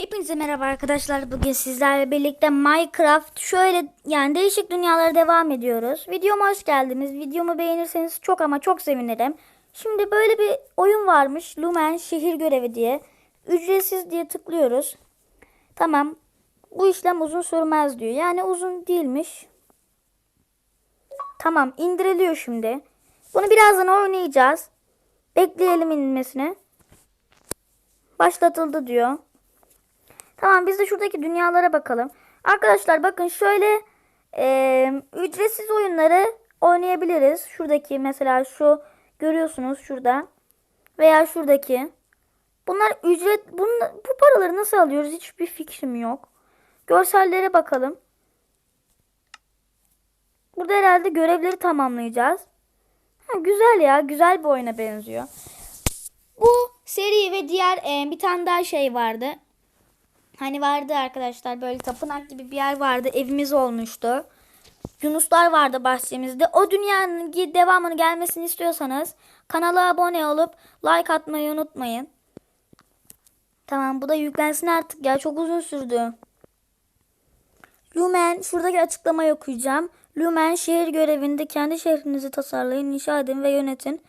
Hepinize merhaba arkadaşlar. Bugün sizlerle birlikte Minecraft şöyle yani değişik dünyalara devam ediyoruz. Videoma hoş geldiniz. Videomu beğenirseniz çok ama çok sevinirim. Şimdi böyle bir oyun varmış. Lumen şehir görevi diye. Ücretsiz diye tıklıyoruz. Tamam. Bu işlem uzun sürmez diyor. Yani uzun değilmiş. Tamam indiriliyor şimdi. Bunu birazdan oynayacağız. Bekleyelim inmesini. Başlatıldı diyor. Tamam biz de şuradaki dünyalara bakalım. Arkadaşlar bakın şöyle e, ücretsiz oyunları oynayabiliriz. Şuradaki mesela şu görüyorsunuz şurada. Veya şuradaki. Bunlar ücret bunla- bu paraları nasıl alıyoruz hiçbir fikrim yok. Görsellere bakalım. Burada herhalde görevleri tamamlayacağız. Ha, güzel ya güzel bir oyuna benziyor. Bu seri ve diğer e, bir tane daha şey vardı. Hani vardı arkadaşlar böyle tapınak gibi bir yer vardı. Evimiz olmuştu. Yunuslar vardı bahçemizde. O dünyanın devamını gelmesini istiyorsanız kanala abone olup like atmayı unutmayın. Tamam bu da yüklensin artık ya çok uzun sürdü. Lumen şuradaki açıklamayı okuyacağım. Lumen şehir görevinde kendi şehrinizi tasarlayın, inşa edin ve yönetin.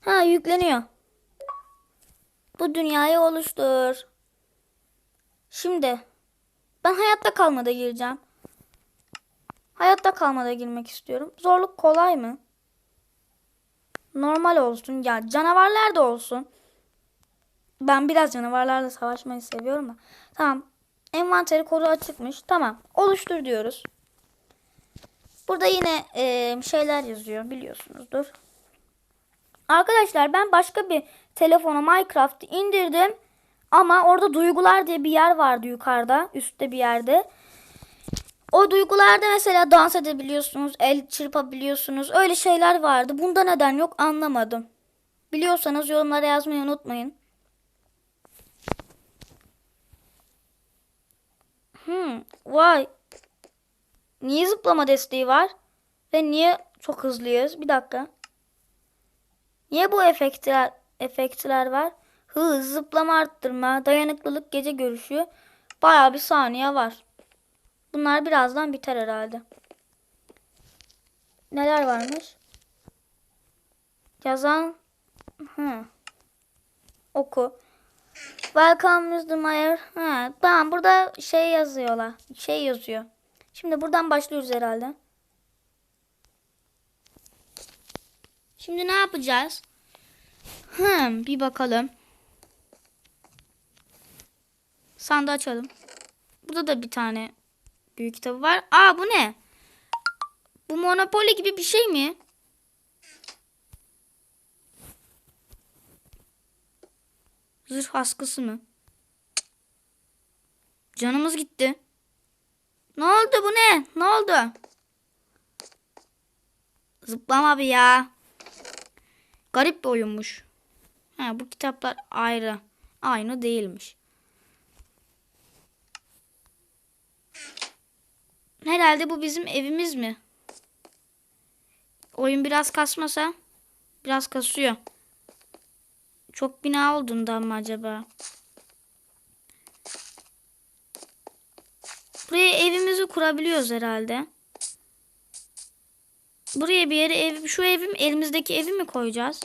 Ha yükleniyor. Bu dünyayı oluştur. Şimdi ben hayatta kalmada gireceğim. Hayatta kalmada girmek istiyorum. Zorluk kolay mı? Normal olsun. Ya canavarlar da olsun. Ben biraz canavarlarla savaşmayı seviyorum da. Tamam. Envanteri kodu açıkmış. Tamam. Oluştur diyoruz. Burada yine eee, şeyler yazıyor biliyorsunuzdur. Arkadaşlar ben başka bir telefona Minecraft indirdim. Ama orada duygular diye bir yer vardı yukarıda. Üstte bir yerde. O duygularda mesela dans edebiliyorsunuz. El çırpabiliyorsunuz. Öyle şeyler vardı. Bunda neden yok anlamadım. Biliyorsanız yorumlara yazmayı unutmayın. Hmm, vay. Niye zıplama desteği var? Ve niye çok hızlıyız? Bir dakika. Niye bu efektler, efektler var? Hız, zıplama arttırma, dayanıklılık, gece görüşü. Bayağı bir saniye var. Bunlar birazdan biter herhalde. Neler varmış? Yazan Hı. Oku. Welcome Mr. Mayer. Ha, tamam burada şey yazıyorlar. Şey yazıyor. Şimdi buradan başlıyoruz herhalde. Şimdi ne yapacağız? Hmm, bir bakalım. Sandığı açalım. Burada da bir tane büyük kitabı var. Aa bu ne? Bu Monopoly gibi bir şey mi? Zırh askısı mı? Canımız gitti. Ne oldu bu ne? Ne oldu? Zıplama bir ya. Garip bir oyunmuş. Ha, bu kitaplar ayrı. Aynı değilmiş. Herhalde bu bizim evimiz mi? Oyun biraz kasmasa biraz kasıyor. Çok bina olduğundan mı acaba? Buraya evimizi kurabiliyoruz herhalde. Buraya bir yere ev, şu evim elimizdeki evi mi koyacağız?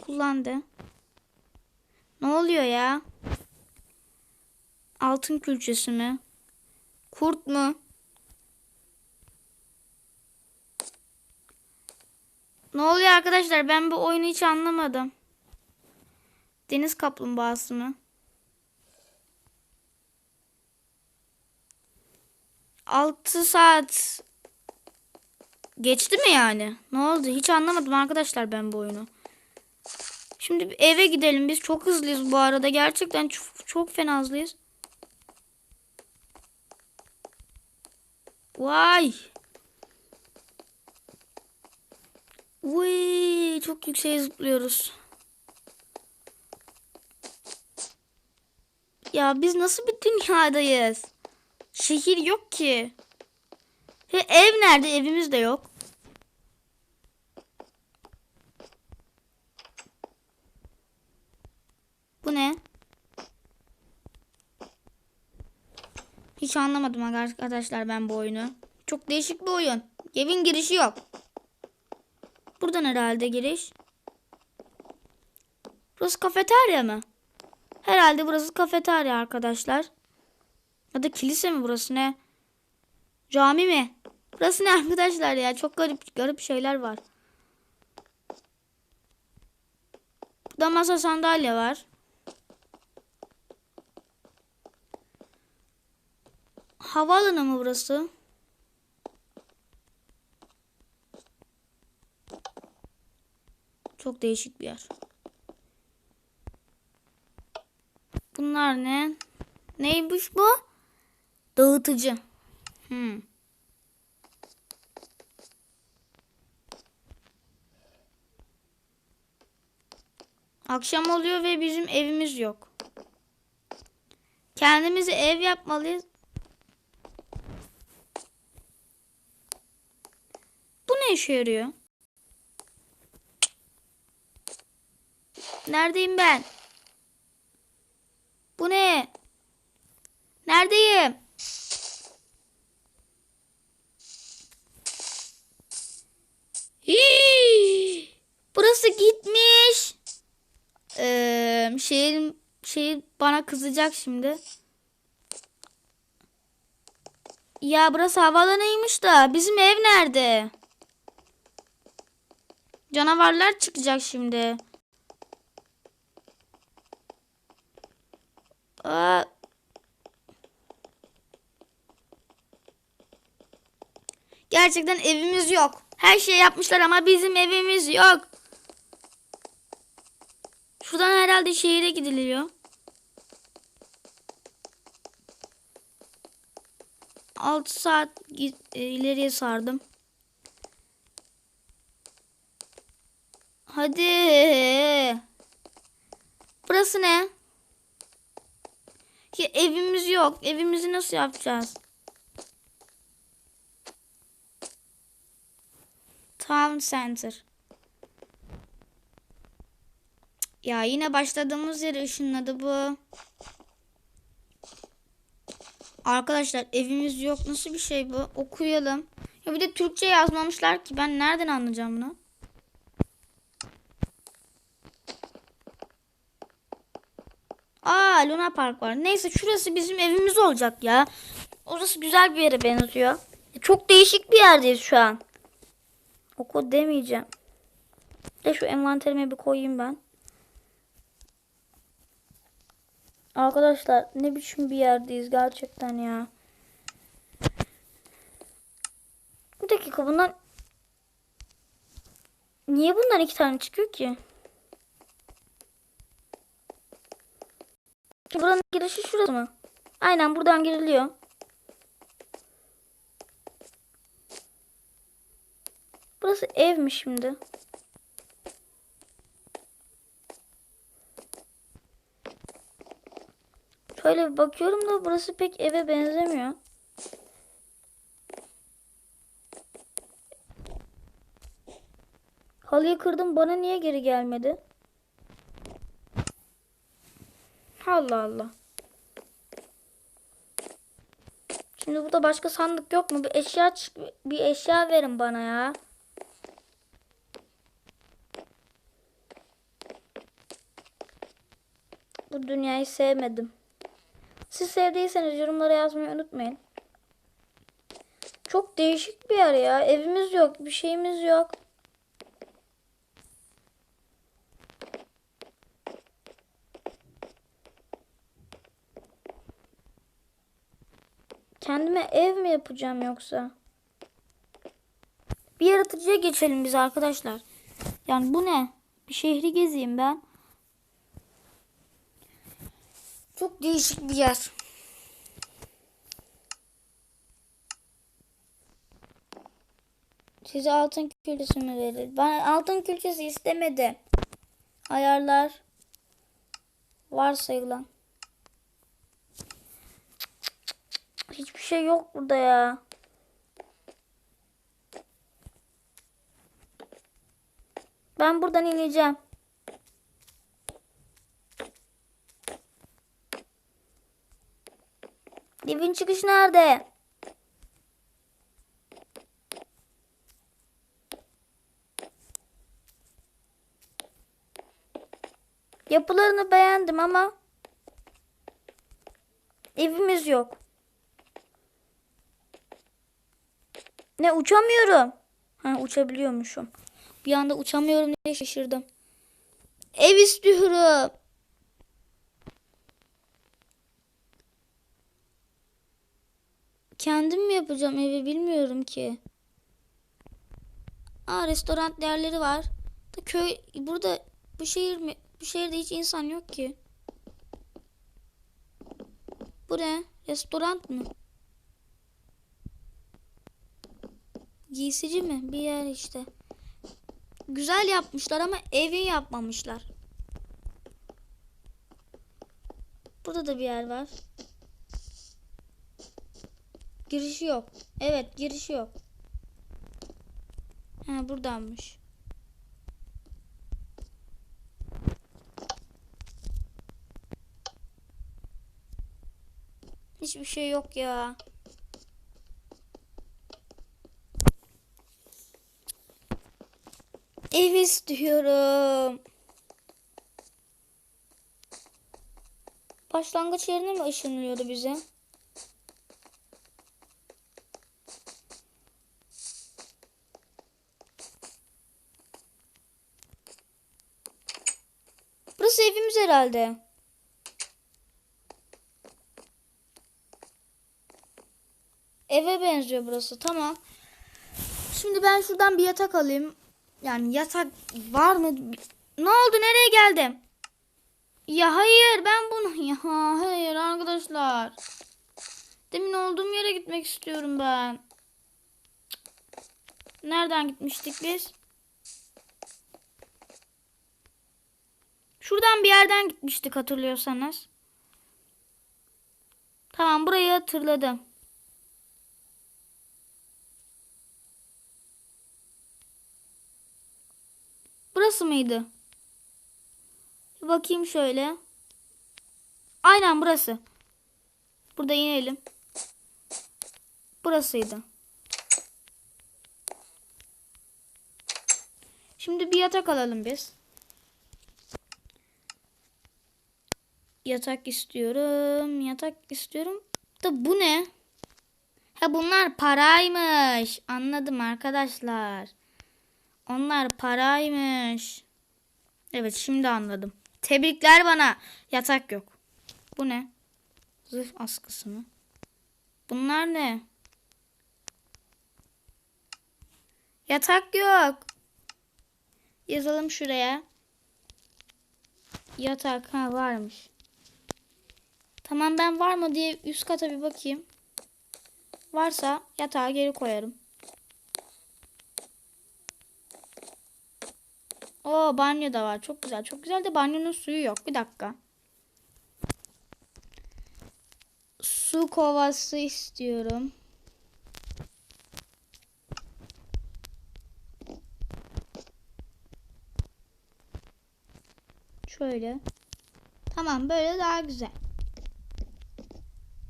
Kullandı. Ne oluyor ya? Altın külçesi mi? Kurt mu? Ne oluyor arkadaşlar? Ben bu oyunu hiç anlamadım. Deniz kaplumbağası mı? Altı saat geçti mi yani? Ne oldu? Hiç anlamadım arkadaşlar ben bu oyunu. Şimdi eve gidelim. Biz çok hızlıyız bu arada. Gerçekten çok, çok fena hızlıyız. Vay. Uy, çok yükseğe zıplıyoruz. Ya biz nasıl bir dünyadayız? Şehir yok ki. He, ev nerede? Evimiz de yok. Bu ne? Hiç anlamadım arkadaşlar ben bu oyunu. Çok değişik bir oyun. Evin girişi yok. Buradan herhalde giriş. Burası kafeterya mı? Herhalde burası kafeterya arkadaşlar. Ya da kilise mi burası ne? Cami mi? Burası ne arkadaşlar ya? Çok garip garip şeyler var. Burada masa sandalye var. Havaalanı mı burası? Çok değişik bir yer. Bunlar ne? Neymiş bu? Dağıtıcı. Hmm. Akşam oluyor ve bizim evimiz yok. Kendimize ev yapmalıyız. Bu ne işe yarıyor? Neredeyim ben? Bu ne? Neredeyim? Hii! Burası gitmiş. Ee, şehir, şehir bana kızacak şimdi. Ya burası havalanıymış da bizim ev nerede? Canavarlar çıkacak şimdi. Gerçekten evimiz yok. Her şey yapmışlar ama bizim evimiz yok. Şuradan herhalde şehire gidiliyor. Altı saat e, ileriye sardım. Hadi. Burası ne? Ya evimiz yok. Evimizi nasıl yapacağız? Town Center. Ya yine başladığımız yere ışınladı bu. Arkadaşlar evimiz yok. Nasıl bir şey bu? Okuyalım. Ya bir de Türkçe yazmamışlar ki. Ben nereden anlayacağım bunu? Aa Luna Park var. Neyse şurası bizim evimiz olacak ya. Orası güzel bir yere benziyor. Çok değişik bir yerdeyiz şu an. Oku demeyeceğim. De şu envanterime bir koyayım ben. Arkadaşlar ne biçim bir yerdeyiz gerçekten ya. Bir dakika bundan Niye bundan iki tane çıkıyor ki? Buranın girişi şurası mı? Aynen buradan giriliyor. Burası ev mi şimdi? Şöyle bir bakıyorum da burası pek eve benzemiyor. Halıyı kırdım bana niye geri gelmedi? Allah Allah. Şimdi burada başka sandık yok mu? Bir eşya bir eşya verin bana ya. Bu dünyayı sevmedim. Siz sevdiyseniz yorumlara yazmayı unutmayın. Çok değişik bir yer ya. Evimiz yok, bir şeyimiz yok. Kendime ev mi yapacağım yoksa? Bir yaratıcıya geçelim biz arkadaşlar. Yani bu ne? Bir şehri gezeyim ben. Çok değişik bir yer. Size altın külçesi mi verir? Ben altın külçesi istemedim. Ayarlar. Varsayılan. Hiçbir şey yok burada ya. Ben buradan ineceğim. Evin çıkışı nerede? Yapılarını beğendim ama evimiz yok. Ne uçamıyorum. Ha uçabiliyormuşum. Bir anda uçamıyorum diye şaşırdım. Ev istiyorum. Kendim mi yapacağım evi bilmiyorum ki. Aa restoran yerleri var. Da köy burada bu şehir mi? Bu şehirde hiç insan yok ki. Bu ne? Restoran mı? Giysici mi? Bir yer işte. Güzel yapmışlar ama evi yapmamışlar. Burada da bir yer var. Girişi yok. Evet girişi yok. Ha buradanmış. Hiçbir şey yok ya. Ev istiyorum. Başlangıç yerine mi ışınlıyordu bize? Burası evimiz herhalde. Eve benziyor burası. Tamam. Şimdi ben şuradan bir yatak alayım. Yani yatak var mı? Ne oldu? Nereye geldim? Ya hayır ben bunu ya hayır arkadaşlar. Demin olduğum yere gitmek istiyorum ben. Nereden gitmiştik biz? Şuradan bir yerden gitmiştik hatırlıyorsanız. Tamam burayı hatırladım. Burası mıydı? Bir bakayım şöyle. Aynen burası. Burada inelim. Burasıydı. Şimdi bir yatak alalım biz. Yatak istiyorum. Yatak istiyorum. Da bu ne? Ha bunlar paraymış. Anladım arkadaşlar. Onlar paraymış. Evet şimdi anladım. Tebrikler bana. Yatak yok. Bu ne? Zırh askısı mı? Bunlar ne? Yatak yok. Yazalım şuraya. Yatak ha varmış. Tamam ben var mı diye üst kata bir bakayım. Varsa yatağı geri koyarım. Oo banyo da var. Çok güzel. Çok güzel de banyonun suyu yok. Bir dakika. Su kovası istiyorum. Şöyle. Tamam böyle daha güzel.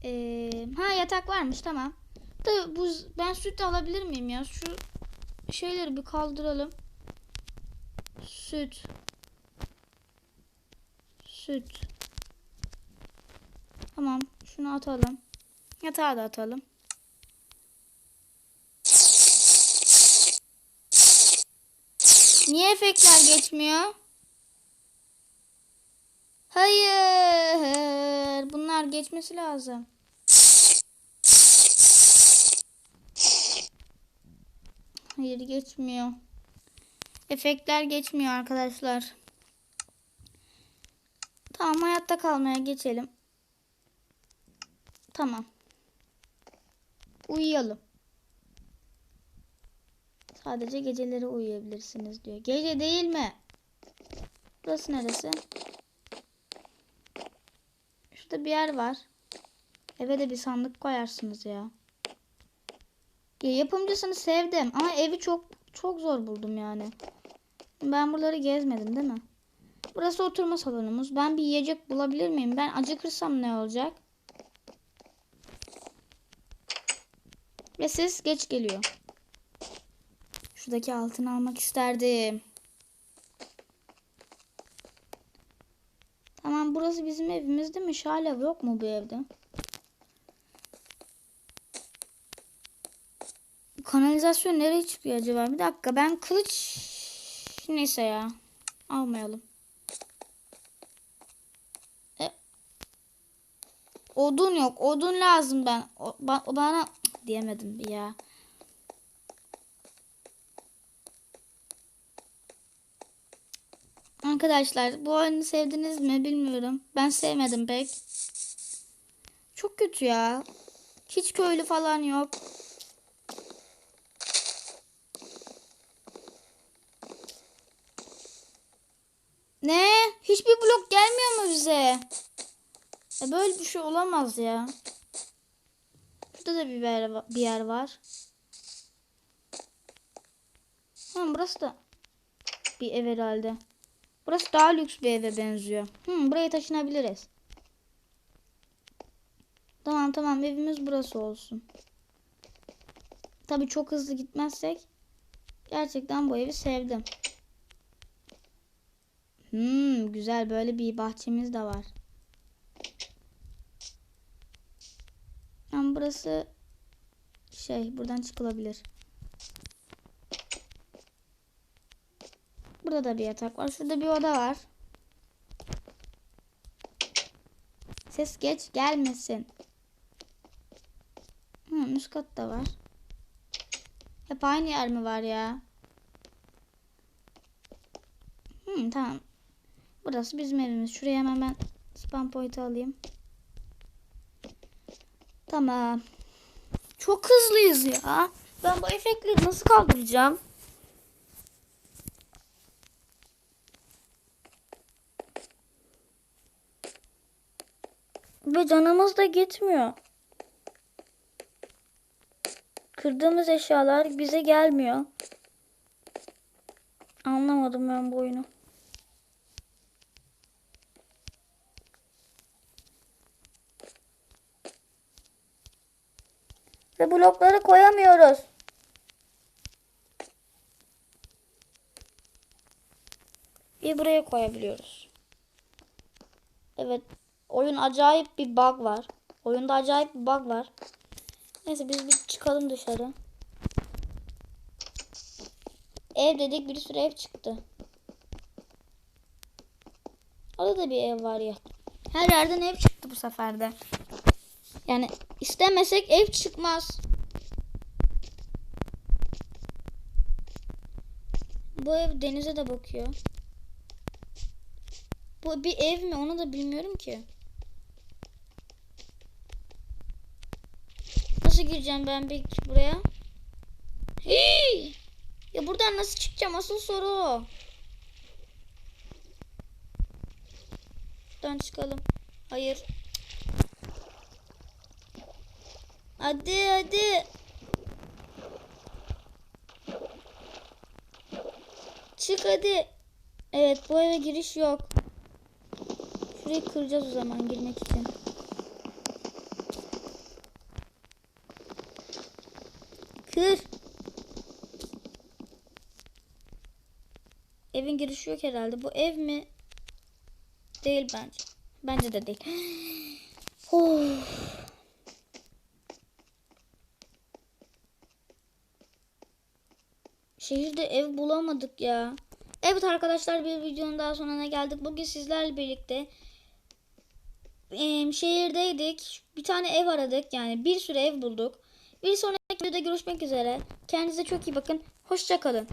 Ee, ha yatak varmış tamam. Da bu ben süt alabilir miyim ya? Şu şeyleri bir kaldıralım. Süt. Süt. Tamam. Şunu atalım. Yatağı da atalım. Niye efektler geçmiyor? Hayır. Bunlar geçmesi lazım. Hayır geçmiyor. Efektler geçmiyor arkadaşlar. Tamam hayatta kalmaya geçelim. Tamam. Uyuyalım. Sadece geceleri uyuyabilirsiniz diyor. Gece değil mi? Burası neresi? Şurada bir yer var. Eve de bir sandık koyarsınız ya. Ya yapımcısını sevdim ama evi çok çok zor buldum yani. Ben buraları gezmedim değil mi? Burası oturma salonumuz. Ben bir yiyecek bulabilir miyim? Ben acıkırsam ne olacak? Ve ses geç geliyor. Şuradaki altını almak isterdim. Tamam burası bizim evimiz değil mi? Şalev yok mu bu evde? Kanalizasyon nereye çıkıyor acaba? Bir dakika ben kılıç neyse ya. Almayalım. E, odun yok. Odun lazım ben. O, ba- bana diyemedim ya. Arkadaşlar bu oyunu sevdiniz mi bilmiyorum. Ben sevmedim pek. Çok kötü ya. Hiç köylü falan yok. Ne? Hiçbir blok gelmiyor mu bize? E böyle bir şey olamaz ya. Burada da bir yer, bir yer var. Ha, burası da bir ev herhalde. Burası daha lüks bir eve benziyor. Hmm, buraya taşınabiliriz. Tamam tamam evimiz burası olsun. Tabii çok hızlı gitmezsek gerçekten bu evi sevdim. Hmm, güzel böyle bir bahçemiz de var. Ama burası şey buradan çıkılabilir. Burada da bir yatak var. Şurada bir oda var. Ses geç gelmesin. Hmm, üst katta var. Hep aynı yer mi var ya? Hmm, tamam. Burası bizim evimiz. Şuraya hemen ben spam point alayım. Tamam. Çok hızlıyız ya. Ben bu efektleri nasıl kaldıracağım? Ve canımız da gitmiyor. Kırdığımız eşyalar bize gelmiyor. Anlamadım ben bu oyunu. Ve blokları koyamıyoruz. Bir buraya koyabiliyoruz. Evet. Oyun acayip bir bug var. Oyunda acayip bir bug var. Neyse biz bir çıkalım dışarı. Ev dedik bir sürü ev çıktı. Orada da bir ev var ya. Her yerden ev çıktı bu seferde. Yani istemesek ev çıkmaz. Bu ev denize de bakıyor. Bu bir ev mi onu da bilmiyorum ki. Nasıl gireceğim ben bir buraya? Hii! Ya buradan nasıl çıkacağım asıl soru o. Buradan çıkalım. Hayır. Hadi hadi. Çık hadi. Evet bu eve giriş yok. Şurayı kıracağız o zaman girmek için. Kır. Evin girişi yok herhalde. Bu ev mi? Değil bence. Bence de değil. of. Şehirde ev bulamadık ya. Evet arkadaşlar bir videonun daha sonuna geldik. Bugün sizlerle birlikte em, şehirdeydik. Bir tane ev aradık. Yani bir sürü ev bulduk. Bir sonraki videoda görüşmek üzere. Kendinize çok iyi bakın. Hoşçakalın.